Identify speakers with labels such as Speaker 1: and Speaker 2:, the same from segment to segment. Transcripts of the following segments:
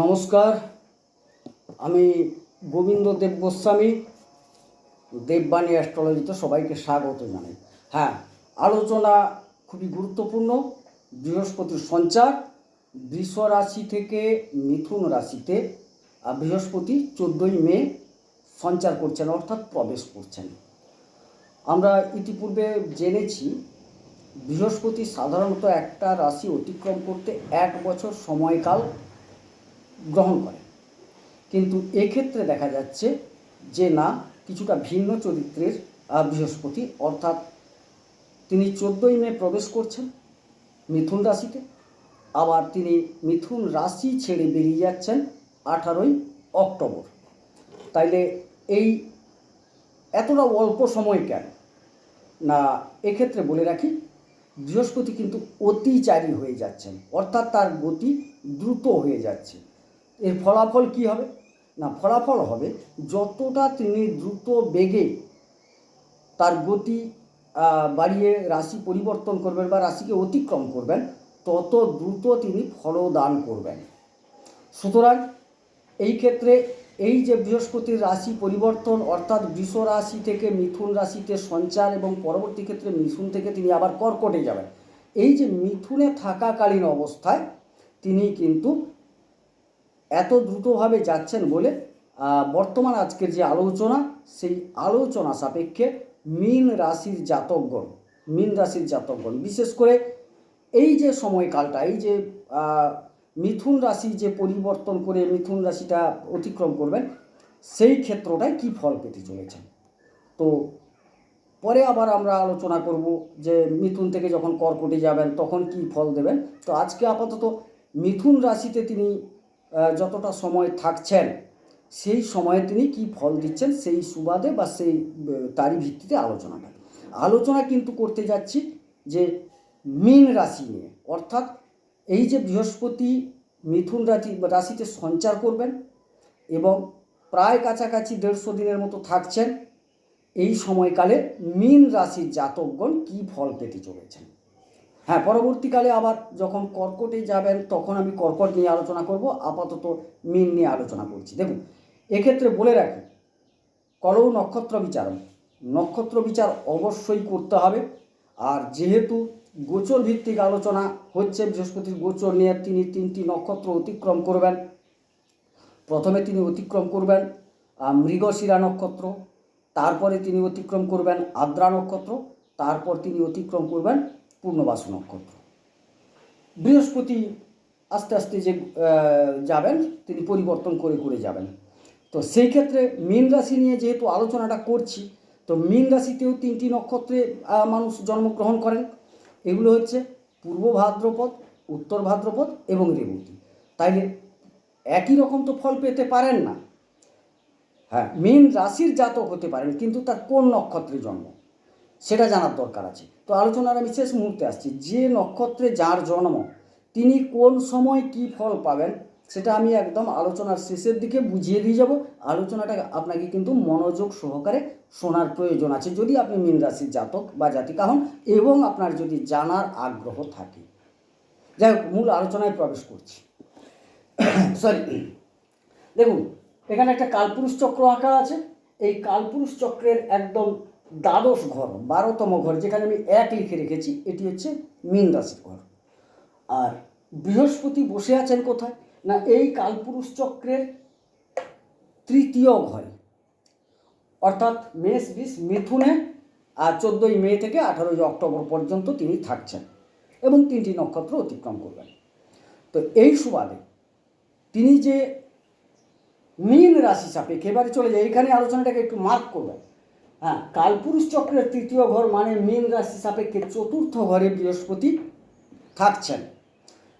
Speaker 1: নমস্কার, আমি গোবিন্দ দেব গোস্বামী, দেববাণী অ্যাস্ট্রোলজিতে সবাইকে স্বাগত জানাই। হ্যাঁ আলোচনা খুবই গুরুত্বপূর্ণ, বৃহস্পতির সঞ্চার, বৃষ রাশি থেকে মিথুন রাশিতে বৃহস্পতি চোদ্দোই মে সঞ্চার করছেন, অর্থাৎ প্রবেশ করছেন। আমরা ইতিপূর্বে জেনেছি, বৃহস্পতি সাধারণত একটা রাশি অতিক্রম করতে এক বছর সময়কাল গ্রহণ করে। কিন্তু এক্ষেত্রে দেখা যাচ্ছে যে না, কিছুটা ভিন্ন চরিত্রের বৃহস্পতি, অর্থাৎ তিনি চোদ্দোই মে প্রবেশ করছেন মিথুন রাশিতে। আবার তিনি মিথুন রাশি ছেড়ে বেরিয়ে যাচ্ছেন আঠারোই অক্টোবর। তাইলে এই এতটা অল্প সময় কেন? না, এক্ষেত্রে বলে রাখি, বৃহস্পতি কিন্তু অতিচারী হয়ে যাচ্ছেন, অর্থাৎ তার গতি দ্রুত হয়ে যাচ্ছে। এর ফলাফল কি হবে? না, ফলাফল হবে যতটা তিনি দ্রুত বেগে তার গতি বাড়িয়ে রাশি পরিবর্তন করবেন বা রাশিকে অতিক্রম করবেন, তত দ্রুত তিনি ফলদান করবেন। সুতরাং এই ক্ষেত্রে এই যে বৃহস্পতির রাশি পরিবর্তন, অর্থাৎ বৃষ রাশি থেকে মিথুন রাশিতে সঞ্চার এবং পরবর্তী ক্ষেত্রে মিথুন থেকে তিনি আবার কর্কটে যাবেন, এই যে মিথুনে থাকাকালীন অবস্থায় তিনি কিন্তু এত দ্রুতভাবে যাচ্ছেন বলে বর্তমান আজকের যে আলোচনা, সেই আলোচনা সাপেক্ষে মীন রাশির জাতকগণ মীন রাশির জাতকগণ বিশেষ করে এই যে সময়কালটা, এই যে মিথুন রাশি যে পরিবর্তন করে মিথুন রাশিটা অতিক্রম করবেন, সেই ক্ষেত্রটায় কি ফল পেতে চলেছেন? তো পরে আবার আমরা আলোচনা করব যে মিথুন থেকে যখন কর্কটে যাবেন, তখন কি ফল দেবেন? তো আজকে আপাতত মিথুন রাশিতে তিনি যতটা সময় থাকছেন, সেই সময়ে তিনি কি ফল দিচ্ছেন সেই সুবাদে বা সেই তারই ভিত্তিতে আলোচনাটা। আলোচনা কিন্তু করতে যাচ্ছি যে মীন রাশি নিয়ে। অর্থাৎ এই যে বৃহস্পতি মিথুন রাশি, রাশিতে সঞ্চার করবেন এবং প্রায় কাছাকাছি দেড়শো দিনের মতো থাকছেন, এই সময়কালে মীন রাশির জাতকগণ কি ফল পেতে চলেছেন? হ্যাঁ পরবর্তীকালে আবার যখন কর্কটে যাবেন, তখন আমি কর্কট নিয়ে আলোচনা করব, আপাতত মীন নিয়ে আলোচনা করছি। দেখুন, এক্ষেত্রে বলে রাখি, কলৌ নক্ষত্র বিচার নক্ষত্র বিচার অবশ্যই করতে হবে। আর যেহেতু গোচর ভিত্তিক আলোচনা হচ্ছে, বৃহস্পতির গোচর নিয়ে তিনি তিনটি নক্ষত্র অতিক্রম করবেন। প্রথমে তিনি অতিক্রম করবেন মৃগশিরা নক্ষত্র, তারপরে তিনি অতিক্রম করবেন আদ্রা নক্ষত্র, তারপর তিনি অতিক্রম করবেন পূর্ণবাসু নক্ষত্র। বৃহস্পতি আস্তে আস্তে যে যাবেন, তিনি পরিবর্তন করে করে যাবেন। তো সেই ক্ষেত্রে মীন রাশি নিয়ে যেহেতু আলোচনাটা করছি, তো মীন রাশিতেও তিনটি নক্ষত্রে মানুষ জন্মগ্রহণ করেন। এগুলো হচ্ছে পূর্ব ভাদ্রপদ, উত্তর ভাদ্রপদ এবং রেবতী। তাইলে একই রকম তো ফল পেতে পারেন না। হ্যাঁ মীন রাশির জাতক হতে পারেন, কিন্তু তার কোন নক্ষত্রে জন্ম? সেটা জানার দরকার আছে। তো আলোচনার আমি শেষ মুহূর্তে আসছি। যে নক্ষত্রে যার জন্ম, তিনি কোন সময় কি ফল পাবেন, সেটা আমি একদম আলোচনার শেষের দিকে বুঝিয়ে দিয়ে যাব। আলোচনাটা আপনাকে কিন্তু মনোযোগ সহকারে শোনার প্রয়োজন আছে। যদি আপনি মীন রাশির জাতক বা জাতিকা হন এবং আপনার যদি জানার আগ্রহ থাকে। যাই হোক, মূল আলোচনায় প্রবেশ করছি। সরি, দেখুন, এখানে একটা কালপুরুষ চক্র আঁকা আছে। এই কালপুরুষ চক্রের একদম দ্বাদশ ঘর, বারোতম ঘর, যেখানে আমি এক লিখে রেখেছি, এটি হচ্ছে মীন রাশির ঘর। আর বৃহস্পতি বসে আছেন কোথায়? না, এই কালপুরুষ চক্রের তৃতীয় ঘরে। অর্থাৎ মেষ, বিষ, মিথুনে আর চোদ্দোই মে থেকে আঠারোই অক্টোবর পর্যন্ত তিনি থাকছেন এবং তিনটি নক্ষত্র অতিক্রম করবেন। তো এই সুবাদে তিনি যে মীন রাশি সাপেক্ষে, এবারে চলে যায় এইখানে আলোচনাটাকে একটু মার্ক করবেন। হ্যাঁ কালপুরুষ চক্রের তৃতীয় ঘর মানে মীন রাশি সাপেক্ষে চতুর্থ ঘরে বৃহস্পতি থাকছেন।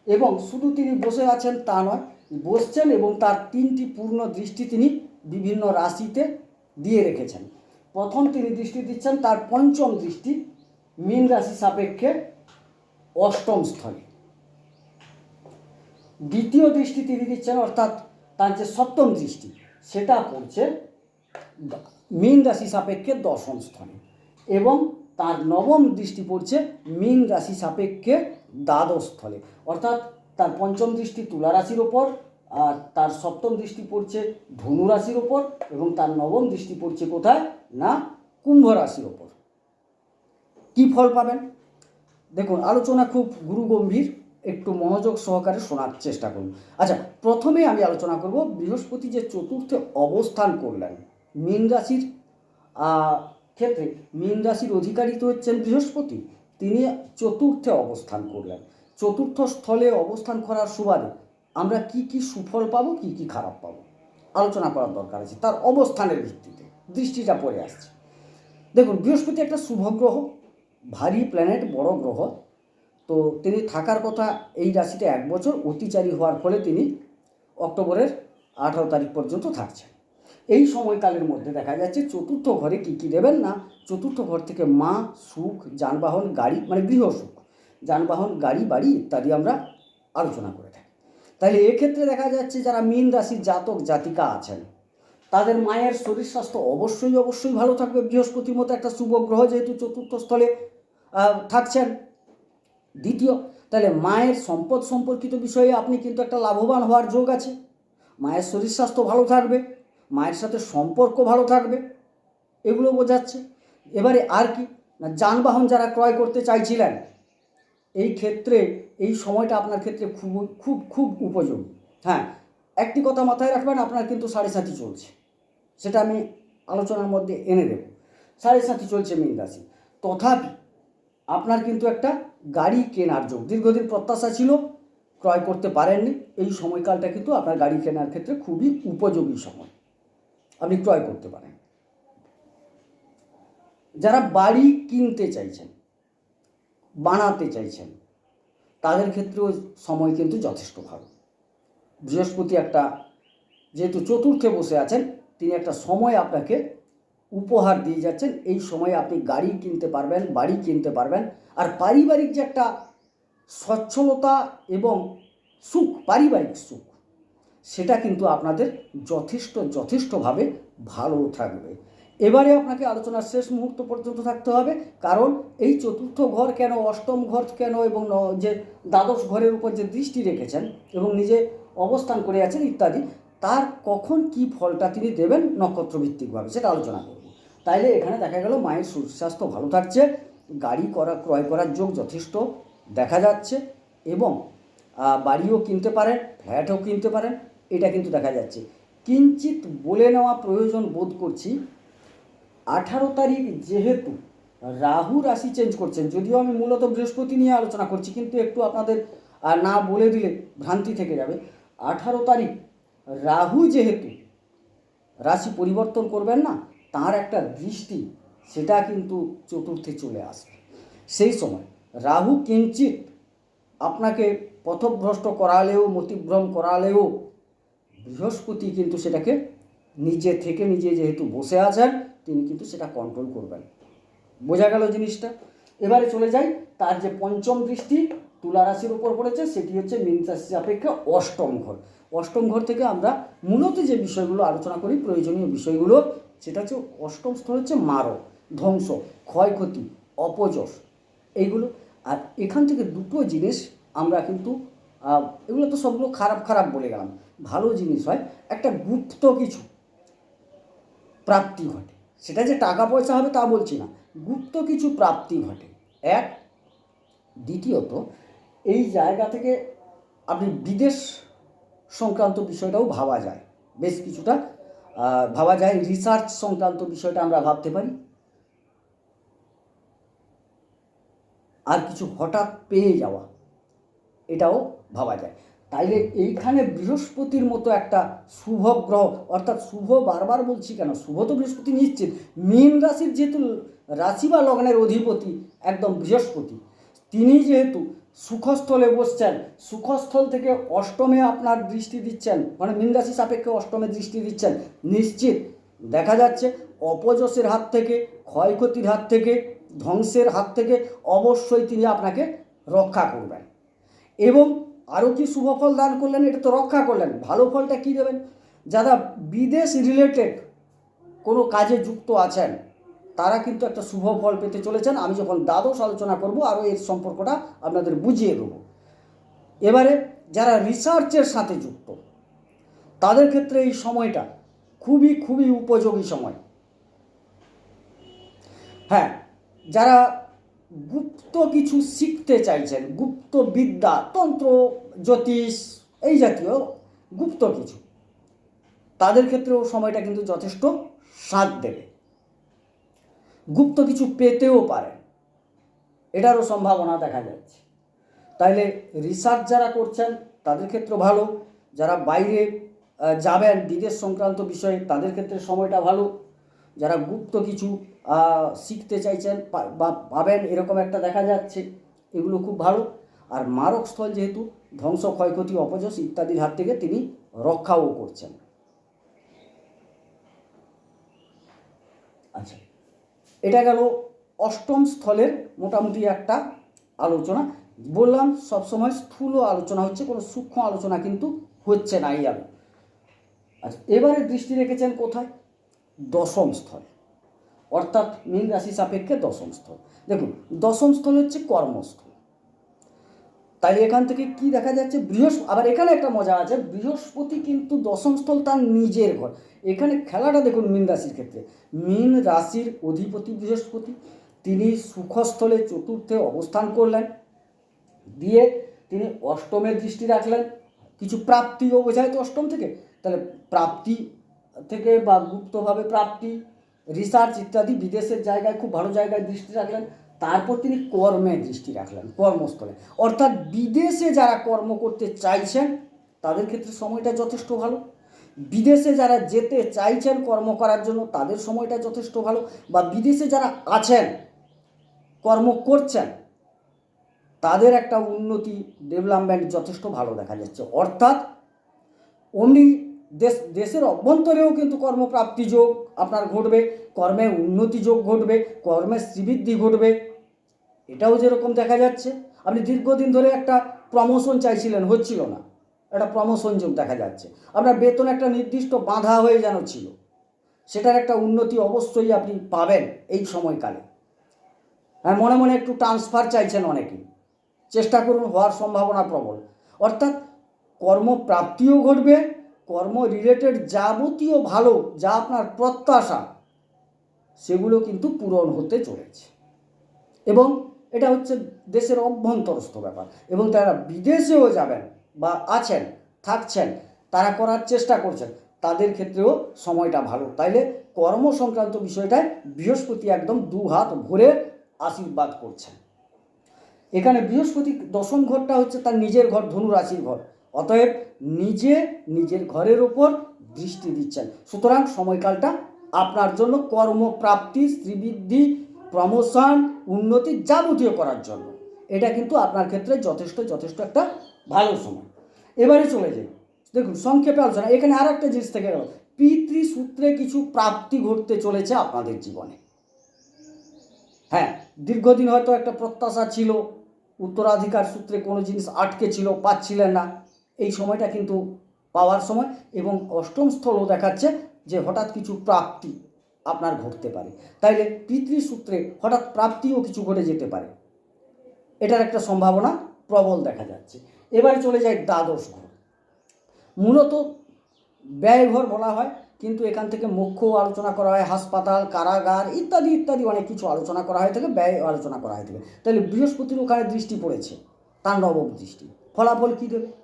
Speaker 1: এবং শুধু তিনি বসে আছেন তা নয়, বসছেন এবং তার তিনটি পূর্ণ দৃষ্টি তিনি বিভিন্ন রাশিতে দিয়ে রেখেছেন। প্রথম তিনি দৃষ্টি দিচ্ছেন তার পঞ্চম দৃষ্টি মীন রাশি সাপেক্ষে অষ্টম স্থলে। দ্বিতীয় দৃষ্টি তিনি দিচ্ছেন অর্থাৎ তার যে সপ্তম দৃষ্টি, সেটা পড়ছে মীন রাশি সাপেক্ষে দশম স্থানে এবং তার নবম দৃষ্টি পড়ছে মীন রাশি সাপেক্ষে দ্বাদশ স্থলে। অর্থাৎ তার পঞ্চম দৃষ্টি তুলা রাশির ওপর, আর তার সপ্তম দৃষ্টি পড়ছে ধনু রাশির ওপর এবং তার নবম দৃষ্টি পড়ছে কোথায়? না, কুম্ভ রাশির ওপর। কি ফল পাবেন? দেখুন, আলোচনা খুব গুরুগম্ভীর, একটু মনোযোগ সহকারে শোনার চেষ্টা করুন। আচ্ছা প্রথমে আমি আলোচনা করব বৃহস্পতি যে চতুর্থে অবস্থান করলেন। মীন রাশির ক্ষেত্রে মীন রাশির অধিকারী তো হচ্ছেন বৃহস্পতি। তিনি চতুর্থে অবস্থান করলেন। চতুর্থ স্থলে অবস্থান করার সুবাদে আমরা কি কি সুফল পাবো, কি কি খারাপ পাবো? আলোচনা করার দরকার আছে। তার অবস্থানের ভিত্তিতে দৃষ্টিটা পড়ে আসছে। দেখুন, বৃহস্পতি একটা শুভ গ্রহ, ভারী প্ল্যানেট বড় গ্রহ। তো তিনি থাকার কথা এই রাশিতে এক বছর অতিচারী হওয়ার ফলে তিনি অক্টোবরের আঠারো তারিখ পর্যন্ত থাকছেন। এই সময়কালের মধ্যে দেখা যাচ্ছে চতুর্থ ঘরে কী কী দেবেন না? চতুর্থ ঘর থেকে মা, সুখ, যানবাহন, গাড়ি মানে গৃহ সুখ, যানবাহন, গাড়ি, বাড়ি ইত্যাদি আমরা আলোচনা করে থাকি। তাহলে এক্ষেত্রে দেখা যাচ্ছে যারা মীন রাশির জাতক, জাতিকা আছেন, তাদের মায়ের শরীর স্বাস্থ্য অবশ্যই অবশ্যই ভালো থাকবে। বৃহস্পতির মতো একটা শুভ গ্রহ যেহেতু চতুর্থ স্থলে থাকছেন। দ্বিতীয় তাহলে মায়ের সম্পদ সম্পর্কিত বিষয়ে আপনি কিন্তু একটা লাভবান হওয়ার যোগ আছে। মায়ের শরীর স্বাস্থ্য ভালো থাকবে। মায়ের সাথে সম্পর্ক ভালো থাকবে, এগুলো বোঝাচ্ছে। এবারে আর কি, না যানবাহন যারা ক্রয় করতে চাইছিলেন, এই ক্ষেত্রে, এই সময়টা আপনার ক্ষেত্রে খুব খুব খুব উপযোগী। হ্যাঁ একটি কথা মাথায় রাখবেন, আপনার কিন্তু সাড়ে সাথী চলছে। সেটা আমি আলোচনার মধ্যে এনে দেব। সাড়ে সাথী চলছে মীন রাশি। তথাপি আপনার কিন্তু একটা গাড়ি কেনার যোগ, দীর্ঘদিন প্রত্যাশা ছিল, ক্রয় করতে পারেননি। এই সময়কালটা কিন্তু আপনার গাড়ি কেনার ক্ষেত্রে খুবই উপযোগী সময়। আপনি ক্রয় করতে পারেন। যারা বাড়ি কিনতে চাইছেন, বানাতে চাইছেন, তাদের ক্ষেত্রেও সময় কিন্তু যথেষ্ট ভালো। বৃহস্পতি একটা, যেহেতু চতুর্থে বসে আছেন, তিনি একটা সময় আপনাকে উপহার দিয়ে যাচ্ছেন। এই সময়ে আপনি গাড়ি কিনতে পারবেন, বাড়ি কিনতে পারবেন। আর পারিবারিক যে একটা সচ্ছলতা এবং সুখ, পারিবারিক সুখ সেটা কিন্তু আপনাদের যথেষ্ট, যথেষ্টভাবে ভালো থাকবে। এবারে আপনাকে আলোচনার শেষ মুহূর্ত পর্যন্ত থাকতে হবে, কারণ এই চতুর্থ ঘর কেন, অষ্টম ঘর কেন এবং যে দ্বাদশ ঘরের উপর যে দৃষ্টি রেখেছেন এবং নিজে অবস্থান করে আছেন ইত্যাদি, তার কখন কি ফলটা তিনি দেবেন নক্ষত্রভিত্তিকভাবে, সেটা আলোচনা করব। তাইলে এখানে দেখা গেল মায়ের শরীর স্বাস্থ্য ভালো থাকছে, গাড়ি করা, ক্রয় করার যোগ যথেষ্ট দেখা যাচ্ছে এবং বাড়িও কিনতে পারেন, ফ্ল্যাটও কিনতে পারেন এটা কিন্তু দেখা যাচ্ছে। কিঞ্চিত বলে নেওয়া প্রয়োজন বোধ করছি আঠারো তারিখ যেহেতু রাহু রাশি চেঞ্জ করছেন যদিও আমি মূলত বৃহস্পতি নিয়ে আলোচনা করছি কিন্তু একটু আপনাদের আহ, না বলে দিলে ভ্রান্তি থেকে যাবে। আঠারো তারিখ রাহু যেহেতু রাশি পরিবর্তন করবেন না তার একটা দৃষ্টি সেটা কিন্তু চতুর্থে চলে আসবে। সেই সময় রাহু কিঞ্চিত আপনাকে পথভ্রষ্ট করালেও মতিভ্রম করালেও বৃহস্পতি কিন্তু সেটাকে নিজে থেকে নিজে যেহেতু বসে আছেন, তিনি কিন্তু সেটা কন্ট্রোল করবেন। বোঝা গেল জিনিসটা? এবারে চলে যাই, তার যে পঞ্চম দৃষ্টি তুলা রাশির উপর পড়েছে, সেটি হচ্ছে মীন রাশি সাপেক্ষে অষ্টম ঘর। অষ্টম ঘর থেকে আমরা মূলত যে বিষয়গুলো আলোচনা করি, প্রয়োজনীয় বিষয়গুলো, সেটা হচ্ছে অষ্টম স্থল হচ্ছে মারক, ধ্বংস, ক্ষয়ক্ষতি, অপযশ, এইগুলো। আর এখান থেকে দুটো জিনিস আমরা কিন্তু এগুলো তো সবগুলো খারাপ খারাপ বলে গেলাম। ভালো জিনিস হয়, একটা গুপ্ত কিছু প্রাপ্তি ঘটে। সেটা যে টাকা পয়সা হবে তা বলছি না। গুপ্ত কিছু প্রাপ্তি ঘটে। এক, দ্বিতীয়ত, এই জায়গা থেকে আপনি বিদেশ সংক্রান্ত বিষয়টাও ভাবা যায়। বেশ কিছুটা ভাবা যায়। রিসার্চ সংক্রান্ত বিষয়টা আমরা ভাবতে পারি। আর কিছু হঠাৎ পেয়ে যাওয়া। এটাও ভাবা যায়। তাইলে এইখানে বৃহস্পতির মতো একটা শুভ গ্রহ, অর্থাৎ শুভ বারবার বলছি কেন? শুভ তো বৃহস্পতি নিশ্চিত। মীন রাশির যেহেতু রাশি বা লগ্নের অধিপতি, একদম বৃহস্পতি, তিনি যেহেতু সুখস্থলে বসছেন, সুখস্থল থেকে অষ্টমে আপনার দৃষ্টি দিচ্ছেন মানে মীন রাশি সাপেক্ষে অষ্টমে দৃষ্টি দিচ্ছেন, নিশ্চিত। দেখা যাচ্ছে অপযশের হাত থেকে, ক্ষয়ক্ষতির হাত থেকে, ধ্বংসের হাত থেকে অবশ্যই তিনি আপনাকে রক্ষা করবেন। এবং আরও কি শুভ ফল দান করলেন, এটা তো রক্ষা করলেন। ভালো ফলটা কী দেবেন? যারা বিদেশ রিলেটেড কোনো কাজে যুক্ত আছেন, তারা কিন্তু একটা শুভ ফল পেতে চলেছেন। আমি যখন দ্বাদশ আলোচনা করব আরও এর সম্পর্কটা আপনাদের বুঝিয়ে দেবো। এবারে যারা রিসার্চের সাথে যুক্ত, তাদের ক্ষেত্রে এই সময়টা খুবই খুবই উপযোগী সময়। হ্যাঁ যারা গুপ্ত কিছু শিখতে চাইছেন, গুপ্ত বিদ্যা, তন্ত্র, জ্যোতিষ, এই জাতীয় গুপ্ত কিছু। তাদের ক্ষেত্রেও সময়টা কিন্তু যথেষ্ট সাথ দেবে। গুপ্ত কিছু পেতেও পারেন, এটারও সম্ভাবনা দেখা যাচ্ছে। তাইলে রিসার্চ যারা করছেন, তাদের ক্ষেত্রে ভালো। যারা বাইরে যাবেন বিদেশ সংক্রান্ত বিষয়ে, তাদের ক্ষেত্রে সময়টা ভালো। যারা গুপ্ত কিছু শিখতে চাইছেন বা পাবেন, এরকম একটা দেখা যাচ্ছে। এগুলো খুব ভালো। আর মারক স্থল যেহেতু ধ্বংস, ক্ষয়ক্ষতি, অপযশ ইত্যাদির হাত থেকে তিনি রক্ষাও করছেন। আচ্ছা এটা গেল অষ্টম স্থলের মোটামুটি একটা আলোচনা। বললাম, সবসময় স্থূল আলোচনা হচ্ছে, কোনো সূক্ষ্ম আলোচনা কিন্তু হচ্ছে না এই আলো। আচ্ছা এবারে দৃষ্টি রেখেছেন কোথায়? দশম স্থল। অর্থাৎ মীন রাশি সাপেক্ষে দশম স্থল। দেখুন, দশম স্থল হচ্ছে কর্মস্থল। তাই এখান থেকে কি দেখা যাচ্ছে? বৃহস্প, আবার এখানে একটা মজা আছে, বৃহস্পতি কিন্তু দশম স্থল তার নিজের ঘর। এখানে খেলাটা দেখুন মীন রাশির ক্ষেত্রে। মীন রাশির অধিপতি বৃহস্পতি, তিনি সুখস্থলে চতুর্থে অবস্থান করলেন। দিয়ে তিনি অষ্টমের দৃষ্টি রাখলেন। কিছু প্রাপ্তিও বোঝায় তো অষ্টম থেকে। তাহলে প্রাপ্তি থেকে বা গুপ্তভাবে প্রাপ্তি রিসার্চ ইত্যাদি বিদেশের জায়গায় খুব ভালো জায়গায় দৃষ্টি রাখলেন, তারপর তিনি কর্মে দৃষ্টি রাখলেন, কর্মস্থলে। অর্থাৎ বিদেশে যারা কর্ম করতে চাইছেন, তাদের ক্ষেত্রে সময়টা যথেষ্ট ভালো। বিদেশে যারা যেতে চাইছেন কর্ম করার জন্য, তাদের সময়টা যথেষ্ট ভালো। বা বিদেশে যারা আছেন, কর্ম করছেন, তাদের একটা উন্নতি ডেভেলপমেন্ট যথেষ্ট ভালো দেখা যাচ্ছে। অর্থাৎ অমনি দেশ, দেশের অভ্যন্তরেও কিন্তু কর্মপ্রাপ্তি যোগ আপনার ঘটবে, কর্মে উন্নতি যোগ ঘটবে কর্মের শ্রীবৃদ্ধি ঘটবে। এটাও যেরকম দেখা যাচ্ছে, আপনি দীর্ঘদিন ধরে একটা প্রমোশন চাইছিলেন, হচ্ছিল না। একটা প্রমোশন যোগ দেখা যাচ্ছে। আপনার বেতন একটা নির্দিষ্ট বাঁধা হয়ে যেন ছিল, সেটার একটা উন্নতি অবশ্যই আপনি পাবেন এই সময়কালে। হ্যাঁ মনে মনে একটু ট্রান্সফার চাইছেন অনেকেই চেষ্টা করুন, হওয়ার সম্ভাবনা প্রবল। অর্থাৎ কর্মপ্রাপ্তিও ঘটবে কর্ম রিলেটেড যাবতীয় ভালো যা আপনার প্রত্যাশা, সেগুলো কিন্তু পূরণ হতে চলেছে। এবং এটা হচ্ছে দেশের অভ্যন্তরস্থ ব্যাপার। এবং তারা বিদেশেও যাবেন বা আছেন, থাকছেন, তারা করার চেষ্টা করছেন, তাদের ক্ষেত্রেও সময়টা ভালো। তাইলে কর্ম সংক্রান্ত বিষয়টায় বৃহস্পতি একদম দু হাত ভরে আশীর্বাদ করছেন। এখানে বৃহস্পতি দশম ঘরটা হচ্ছে তার নিজের ঘর ধনু রাশির ঘর। অতএব নিজে নিজের ঘরের ওপর দৃষ্টি দিচ্ছেন। সুতরাং সময়কালটা আপনার জন্য কর্মপ্রাপ্তি, শ্রীবৃদ্ধি, প্রমোশন, উন্নতি যাবতীয় করার জন্য। এটা কিন্তু আপনার ক্ষেত্রে যথেষ্ট যথেষ্ট একটা ভালো সময়। এবারে চলে যাই। দেখুন, সংক্ষেপে আলোচনা। এখানে আর একটা জিনিস থেকে গেল। পিতৃসূত্রে কিছু প্রাপ্তি ঘটতে চলেছে আপনাদের জীবনে। হ্যাঁ দীর্ঘদিন হয়তো একটা প্রত্যাশা ছিল। উত্তরাধিকার সূত্রে কোনো জিনিস আটকে ছিল, পাচ্ছিলেন না। এই সময়টা কিন্তু পাওয়ার সময় এবং অষ্টম স্থলও দেখাচ্ছে যে হঠাৎ কিছু প্রাপ্তি আপনার ঘটতে পারে। তাইলে পিতৃসূত্রে হঠাৎ প্রাপ্তিও কিছু ঘটে যেতে পারে। এটার একটা সম্ভাবনা প্রবল দেখা যাচ্ছে। এবারে চলে যায় দ্বাদশ ঘর। মূলত ব্যয়ঘর বলা হয়, কিন্তু এখান থেকে মুখ্য আলোচনা করা হয়, হাসপাতাল, কারাগার ইত্যাদি ইত্যাদি অনেক কিছু আলোচনা করা হয়ে থাকে, ব্যয় আলোচনা করা হয়ে থাকে। তাহলে বৃহস্পতির ওখানে দৃষ্টি পড়েছে তার নবম দৃষ্টি। ফলাফল কী দেবে?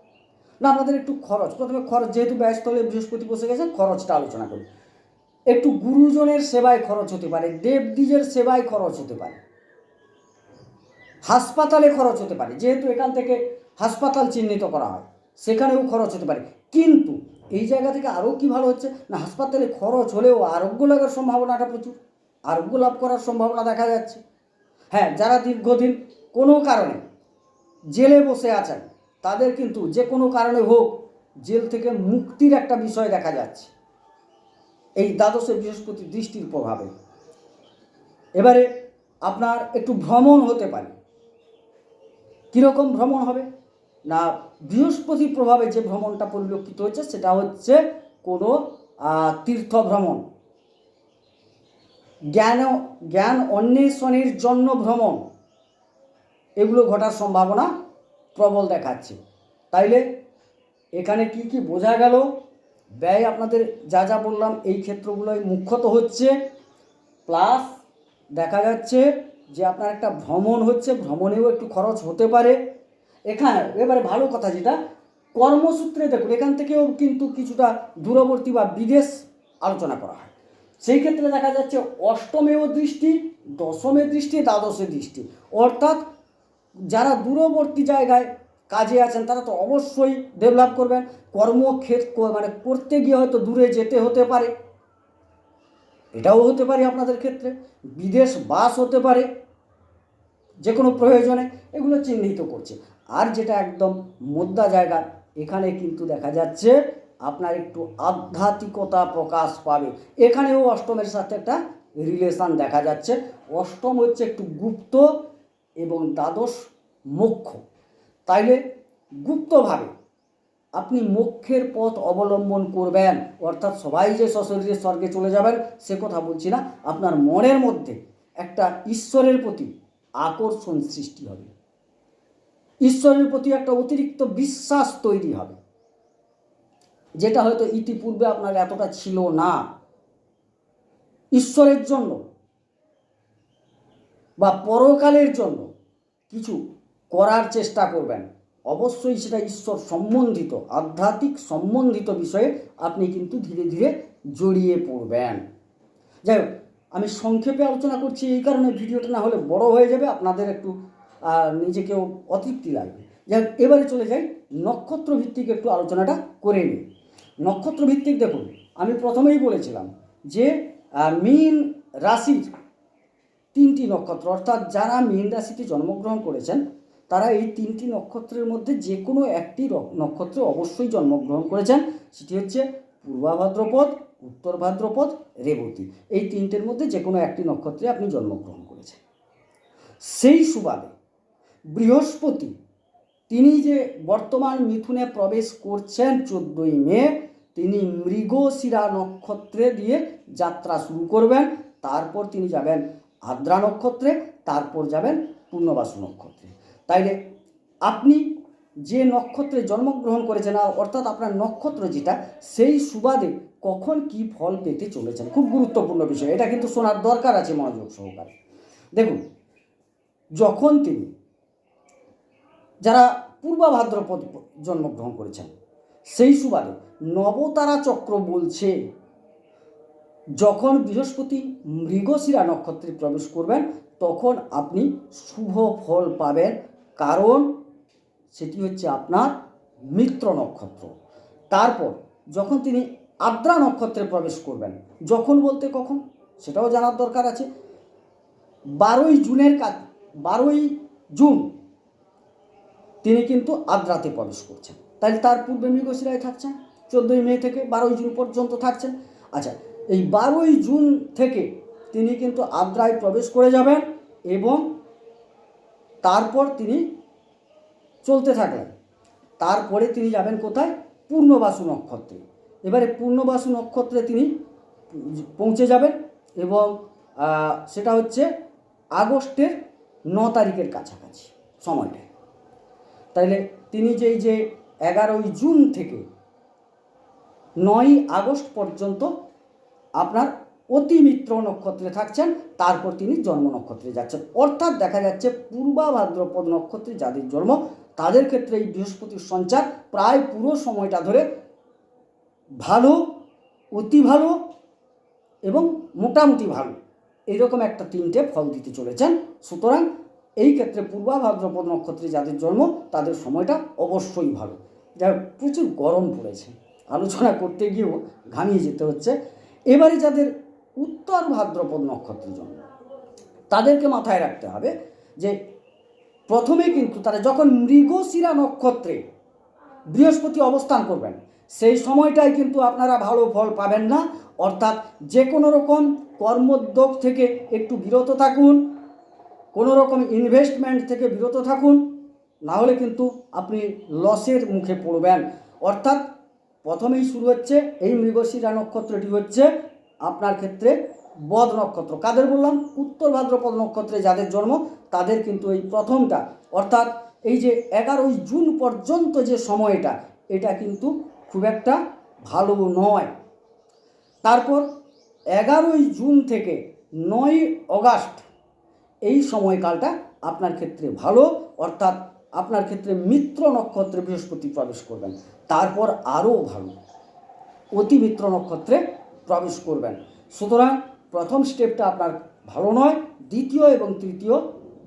Speaker 1: না, আপনাদের একটু খরচ, প্রথমে খরচ, যেহেতু ব্যয়স্থলে বৃহস্পতি বসে গেছে খরচটা আলোচনা করি একটু গুরুজনের সেবায় খরচ হতে পারে দেবদ্বীজের সেবায় খরচ হতে পারে। হাসপাতালে খরচ হতে পারে, যেহেতু এখান থেকে হাসপাতাল চিহ্নিত করা হয়, সেখানেও খরচ হতে পারে। কিন্তু এই জায়গা থেকে আরও কি ভালো হচ্ছে না, হাসপাতালে খরচ হলেও আরোগ্য লাগার সম্ভাবনাটা প্রচুর, আরোগ্য লাভ করার সম্ভাবনা দেখা যাচ্ছে। হ্যাঁ যারা দীর্ঘদিন কোনো কারণে জেলে বসে আছেন তাদের কিন্তু যে কোনো কারণে হোক জেল থেকে মুক্তির একটা বিষয় দেখা যাচ্ছে। এই দ্বাদশে বৃহস্পতি দৃষ্টির প্রভাবে। এবারে আপনার একটু ভ্রমণ হতে পারে। কীরকম ভ্রমণ হবে? না, বৃহস্পতি প্রভাবে যে ভ্রমণটা পরিলক্ষিত হচ্ছে সেটা হচ্ছে কোনো তীর্থ ভ্রমণ। জ্ঞান জ্ঞান অন্বেষণের জন্য ভ্রমণ। এগুলো ঘটার সম্ভাবনা প্রবল দেখাচ্ছে। তাইলে এখানে কি কি বোঝা গেল? ব্যয় আপনাদের যা যা বললাম, এই ক্ষেত্রগুলোই মুখ্যত হচ্ছে প্লাস দেখা যাচ্ছে যে আপনার একটা ভ্রমণ হচ্ছে, ভ্রমণেও একটু খরচ হতে পারে। এখানে, এবারে ভালো কথা যেটা, কর্মসূত্রে দেখুন, এখান থেকেও কিন্তু কিছুটা দূরবর্তী বা বিদেশ আলোচনা করা হয়। সেই ক্ষেত্রে দেখা যাচ্ছে অষ্টমেও দৃষ্টি দশমের দৃষ্টি দ্বাদশের দৃষ্টি। অর্থাৎ যারা দূরবর্তী জায়গায় কাজে আছেন, তারা তো অবশ্যই ডেভেলপ করবেন। কর্মক্ষেত্র মানে করতে গিয়ে হয়তো দূরে যেতে হতে পারে। এটাও হতে পারে আপনাদের ক্ষেত্রে। বিদেশ বাস হতে পারে। যে কোনো প্রয়োজনে এগুলো চিহ্নিত করছে। আর যেটা একদম মোদ্দা জায়গা, এখানে কিন্তু দেখা যাচ্ছে আপনার একটু আধ্যাত্মিকতা প্রকাশ পাবে। এখানেও অষ্টমের সাথে একটা রিলেশন দেখা যাচ্ছে। অষ্টম হচ্ছে একটু গুপ্ত এবং দ্বাদশ মোক্ষ। তাইলে গুপ্তভাবে আপনি মোক্ষের পথ অবলম্বন করবেন। অর্থাৎ সবাই যে সশরীরে স্বর্গে চলে যাবেন, সে কথা বলছি না। আপনার মনের মধ্যে একটা ঈশ্বরের প্রতি আকর্ষণ সৃষ্টি হবে। ঈশ্বরের প্রতি একটা অতিরিক্ত বিশ্বাস তৈরি হবে। যেটা হয়তো ইতিপূর্বে আপনার এতটা ছিল না। ঈশ্বরের জন্য বা পরকালের জন্য কিছু করার চেষ্টা করবেন। অবশ্যই সেটা ঈশ্বর সম্বন্ধিত, আধ্যাত্মিক সম্বন্ধিত বিষয়ে আপনি কিন্তু ধীরে ধীরে জড়িয়ে পড়বেন। যাই হোক, আমি সংক্ষেপে আলোচনা করছি, এই কারণে ভিডিওটা না হলে বড় হয়ে যাবে, আপনাদের একটু নিজেকেও অতৃপ্তি লাগবে। যাই এবারে চলে যাই নক্ষত্র ভিত্তিক একটু আলোচনাটা করে নিই। নক্ষত্র ভিত্তিক দেখুন, আমি প্রথমেই বলেছিলাম যে মীন রাশির তিনটি নক্ষত্র, অর্থাৎ যারা মীন রাশিতে জন্মগ্রহণ করেছেন, তারা এই তিনটি নক্ষত্রের মধ্যে যে কোনো একটি নক্ষত্রে অবশ্যই জন্মগ্রহণ করেছেন। সেটি হচ্ছে পূর্বা ভাদ্রপদ, উত্তর ভাদ্রপদ, রেবতী। এই তিনটের মধ্যে যে কোনো একটি নক্ষত্রে আপনি জন্মগ্রহণ করেছেন। সেই সুবাদে বৃহস্পতি, তিনি যে বর্তমান মিথুনে প্রবেশ করছেন চোদ্দোই মে, তিনি মৃগশিরা নক্ষত্রে দিয়ে যাত্রা শুরু করবেন। তারপর তিনি যাবেন আদ্রা নক্ষত্রে, তারপর যাবেন পূর্ণবাসু নক্ষত্রে। তাইলে আপনি যে নক্ষত্রে জন্মগ্রহণ করেছেন, অর্থাৎ আপনার নক্ষত্র যেটা, সেই সুবাদে কখন কি ফল পেতে চলেছেন? খুব গুরুত্বপূর্ণ বিষয়। এটা কিন্তু শোনার দরকার আছে মনোযোগ সহকারে। দেখুন, যখন তিনি, যারা পূর্বা ভাদ্রপদ জন্মগ্রহণ করেছেন, সেই সুবাদে নবতারা চক্র বলছে, যখন বৃহস্পতি মৃগশিরা নক্ষত্রে প্রবেশ করবেন, তখন আপনি শুভ ফল পাবেন। কারণ সেটি হচ্ছে আপনার মিত্র নক্ষত্র। তারপর যখন তিনি আদ্রা নক্ষত্রে প্রবেশ করবেন, যখন বলতে কখন? সেটাও জানার দরকার আছে। বারোই জুনের কাজ, বারোই জুন তিনি কিন্তু আদ্রাতে প্রবেশ করছেন। তাহলে তার পূর্বে মৃগশিরায় থাকছেন, চোদ্দোই মে থেকে বারোই জুন পর্যন্ত থাকছেন। আচ্ছা এই বারোই জুন থেকে তিনি কিন্তু আদ্রায় প্রবেশ করে যাবেন এবং তারপর তিনি চলতে থাকলেন। তারপরে তিনি যাবেন কোথায়? পূর্ণবাসু নক্ষত্রে। এবারে পূর্ণবাসু নক্ষত্রে তিনি পৌঁছে যাবেন এবং সেটা হচ্ছে আগস্টের ন তারিখের কাছাকাছি সময়টায়। তাইলে তিনি যেই যে এগারোই জুন থেকে নয়ই আগস্ট পর্যন্ত আপনার অতি মিত্র নক্ষত্রে থাকছেন, তারপর তিনি জন্ম নক্ষত্রে যাচ্ছেন। অর্থাৎ দেখা যাচ্ছে পূর্বা ভাদ্রপদ নক্ষত্রে যাদের জন্ম, তাদের ক্ষেত্রে এই বৃহস্পতির সঞ্চার প্রায় পুরো সময়টা ধরে ভালো, অতি ভালো এবং মোটামুটি ভালো। এইরকম একটা তিনটে ফল দিতে চলেছেন। সুতরাং এই ক্ষেত্রে পূর্বা ভাদ্রপদ নক্ষত্রে যাদের জন্ম, তাদের সময়টা অবশ্যই ভালো। যা প্রচুর গরম পড়েছে। আলোচনা করতে গিয়েও ঘামিয়ে যেতে হচ্ছে। এবারে যাদের উত্তর ভাদ্রপদ নক্ষত্রের জন্ম তাদেরকে মাথায় রাখতে হবে যে প্রথমে কিন্তু তারা যখন মৃগশিরা নক্ষত্রে বৃহস্পতি অবস্থান করবেন, সেই সময়টায় কিন্তু আপনারা ভালো ফল পাবেন না। অর্থাৎ যে কোনো রকম কর্মোদ্যোগ থেকে একটু বিরত থাকুন, কোনো রকম ইনভেস্টমেন্ট থেকে বিরত থাকুন, না হলে কিন্তু আপনি লসের মুখে পড়বেন। অর্থাৎ প্রথমেই শুরু হচ্ছে এই মৃগশিরা নক্ষত্রটি হচ্ছে আপনার ক্ষেত্রে বদ নক্ষত্র। কাদের বললাম? উত্তর ভাদ্রপদ নক্ষত্রে যাদের জন্ম, তাদের কিন্তু এই প্রথমটা। অর্থাৎ এই যে এগারোই জুন পর্যন্ত যে সময়টা, এটা কিন্তু খুব একটা ভালো নয়। তারপর এগারোই জুন থেকে নয় অগাস্ট এই সময়কালটা আপনার ক্ষেত্রে ভালো। অর্থাৎ আপনার ক্ষেত্রে মিত্র নক্ষত্রে বৃহস্পতি প্রবেশ করবেন। তারপর আরও ভালো, অতি মিত্র নক্ষত্রে প্রবেশ করবেন। সুতরাং প্রথম স্টেপটা আপনার ভালো নয়, দ্বিতীয় এবং তৃতীয়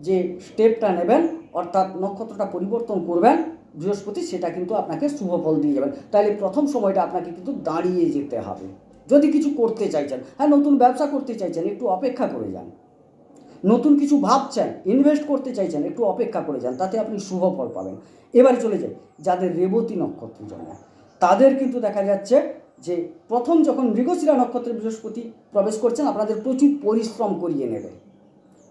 Speaker 1: যে স্টেপটা নেবেন, অর্থাৎ নক্ষত্রটা পরিবর্তন করবেন, বৃহস্পতি সেটা কিন্তু আপনাকে শুভ ফল দিয়ে যাবেন তাহলে প্রথম সময়টা আপনাকে কিন্তু দাঁড়িয়ে যেতে হবে। যদি কিছু করতে চাইছেন হ্যাঁ নতুন ব্যবসা করতে চাইছেন, একটু অপেক্ষা করে যান। নতুন কিছু ভাবছেন ইনভেস্ট করতে চাইছেন, একটু অপেক্ষা করে যান, তাতে আপনি শুভ ফল পাবেন। এবারে চলে যাই, যাদের রেবতী নক্ষত্র জন্ম। তাদের কিন্তু দেখা যাচ্ছে যে, প্রথম যখন মৃগশিরা নক্ষত্রে বৃহস্পতি প্রবেশ করছেন, আপনাদের প্রচুর পরিশ্রম করিয়ে নেবে।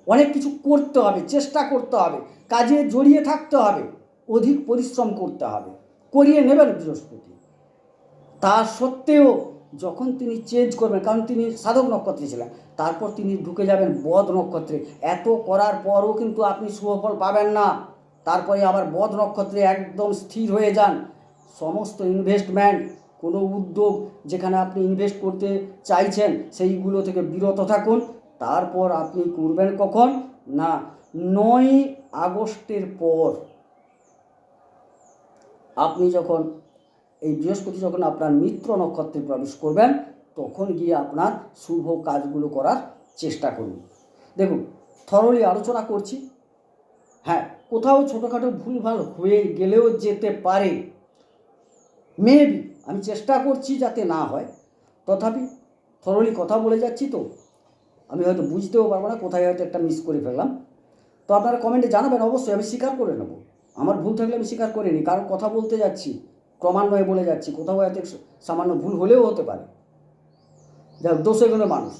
Speaker 1: অনেক কিছু করতে হবে, চেষ্টা করতে হবে, কাজে জড়িয়ে থাকতে হবে, অধিক পরিশ্রম করতে হবে, করিয়ে নেবেন বৃহস্পতি। তা সত্ত্বেও যখন তিনি চেঞ্জ করবেন, কারণ তিনি সাধক নক্ষত্রে ছিলেন তারপর তিনি ঢুকে যাবেন বদ নক্ষত্রে। এত করার পরও কিন্তু আপনি শুভফল পাবেন না। তারপরে আবার বদ নক্ষত্রে একদম স্থির হয়ে যান। সমস্ত ইনভেস্টমেন্ট কোনো উদ্যোগ যেখানে আপনি ইনভেস্ট করতে চাইছেন, সেইগুলো থেকে বিরত থাকুন। তারপর আপনি করবেন কখন? না, নয় আগস্টের পর। আপনি যখন, এই বৃহস্পতি যখন আপনার মিত্র নক্ষত্রে প্রবেশ করবেন তখন গিয়ে আপনার শুভ কাজগুলো করার চেষ্টা করুন। দেখুন থরলি আলোচনা করছি। হ্যাঁ কোথাও ছোটোখাটো ভুলভাল হয়ে গেলেও যেতে পারে। মেবি আমি চেষ্টা করছি যাতে না হয়। তথাপি থরলি কথা বলে যাচ্ছি তো। আমি হয়তো বুঝতেও পারব না, কোথায় হয়তো একটা মিস করে ফেললাম। তো আপনারা কমেন্টে জানাবেন, অবশ্যই আমি স্বীকার করে নেব। আমার ভুল থাকলে আমি স্বীকার করে নিই কারণ কথা বলতে যাচ্ছি, ক্রমান্বয়ে বলে যাচ্ছি, কোথাও হয়তো সামান্য ভুল হলেও হতে পারে। যা দোষে গুলো মানুষ।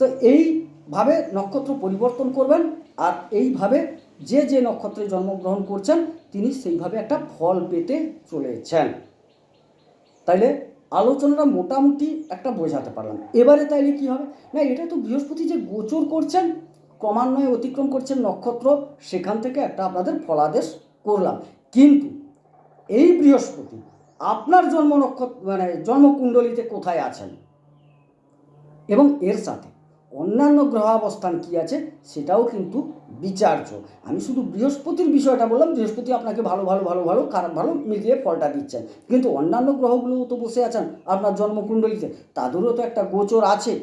Speaker 1: তো এইভাবে নক্ষত্র পরিবর্তন করবেন আর এইভাবে যে যে নক্ষত্রে জন্মগ্রহণ করছেন, তিনি সেইভাবে একটা ফল পেতে চলেছেন। তাইলে আলোচনাটা মোটামুটি একটা বোঝাতে পারলাম। এবারে তাইলে কি হবে? না, এটা তো বৃহস্পতি যে গোচর করছেন, ক্রমান্বয়ে অতিক্রম করছেন নক্ষত্র, সেখান থেকে একটা আপনাদের ফলাদেশ করলাম। কিন্তু এই বৃহস্পতি, আপনার জন্ম নক্ষত্র মানে জন্মকুণ্ডলিতে কোথায় আছেন? এবং এর সাথে অন্যান্য গ্রহ অবস্থান কি আছে সেটাও কিন্তু বিচার্য। আমি শুধু বৃহস্পতির বিষয়টা বললাম, বৃহস্পতি আপনাকে ভালো ভালো ভালো ভালো, খারাপ, ভালো মিলিয়ে ফলটা দিচ্ছেন। কিন্তু অন্যান্য গ্রহগুলোও তো বসে আছেন আপনার জন্মকুণ্ডলিতে, তাদেরও তো একটা গোচর আছে।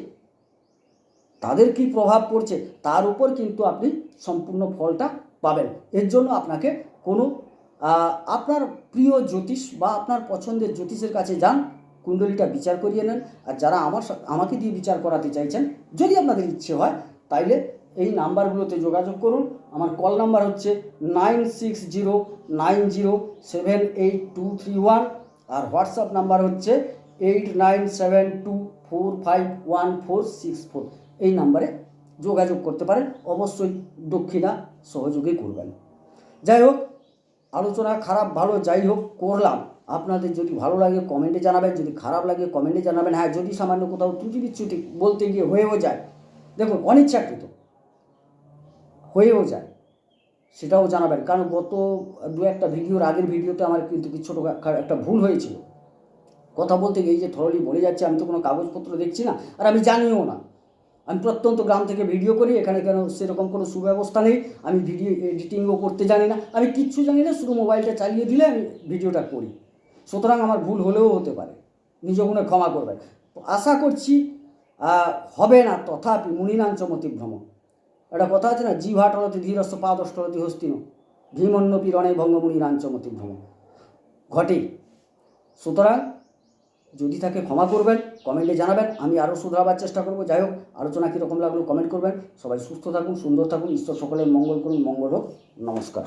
Speaker 1: তাদের কি প্রভাব পড়ছে তার উপর কিন্তু আপনি সম্পূর্ণ ফলটা পাবেন। এর জন্য আপনাকে কোনো আপনার প্রিয় জ্যোতিষ বা আপনার পছন্দের জ্যোতিষের কাছে যান কুণ্ডলিটা বিচার করিয়ে নেন আর যারা আমার আমাকে দিয়ে বিচার করাতে চাইছেন, যদি আপনাদের ইচ্ছে হয়, তাইলে এই নাম্বারগুলোতে যোগাযোগ করুন। আমার কল নাম্বার হচ্ছে nine six zero nine zero seven eight two three one আর হোয়াটসঅ্যাপ নাম্বার হচ্ছে eight nine seven two four five one four six four. এই নাম্বারে যোগাযোগ করতে পারেন। অবশ্যই দক্ষিণা সহযোগী করবেন। যাই হোক, আলোচনা খারাপ, ভালো, যাই হোক, করলাম। আপনাদের যদি ভালো লাগে কমেন্টে জানাবেন, যদি খারাপ লাগে কমেন্টে জানাবেন। হ্যাঁ যদি সামান্য কোথাও ত্রুটি বিচ্যুতি বলতে গিয়ে হয়েও যায়, দেখুন, অনিচ্ছাকৃত হয়েও যায়, সেটাও জানাবেন। কারণ গত দু একটা ভিডিওর আগের ভিডিওতে আমার কিন্তু ছোটো একটা ভুল হয়েছিল। কথা বলতে গিয়ে যে থরলি বলে যাচ্ছে, আমি তো কোনো কাগজপত্র দেখছি না, আর আমি জানিও না। আমি প্রত্যন্ত গ্রাম থেকে ভিডিও করি, এখানে কেন সেরকম কোনো সুব্যবস্থা নেই, আমি ভিডিও এডিটিংও করতে জানি না। আমি কিচ্ছু জানি না, শুধু মোবাইলটা চালিয়ে দিলে আমি ভিডিওটা করি। সুতরাং আমার ভুল হলেও হতে পারে। নিজ গুণে ক্ষমা করবেন তো আশা করছি হবে না, তথাপি মুনিনাঞ্চমতি ভ্রমণ। একটা কথা আছে না জিভাটলতি ধীরস্ব পাদষ্টলতি হস্তিন। ভীমন্য পীড়নে ভঙ্গমুনি নাঞ্চমতি ভ্রমণ। ঘটে। সুতরাং, যদি থাকে ক্ষমা করবেন কমেন্টে জানাবেন, আমি আরও শুধরাবার চেষ্টা করব। যাই হোক, আলোচনা কীরকম লাগল কমেন্ট করবেন। সবাই সুস্থ থাকুন, সুন্দর থাকুন, ঈশ্বর সকলের মঙ্গল করুন, মঙ্গল হোক। নমস্কার।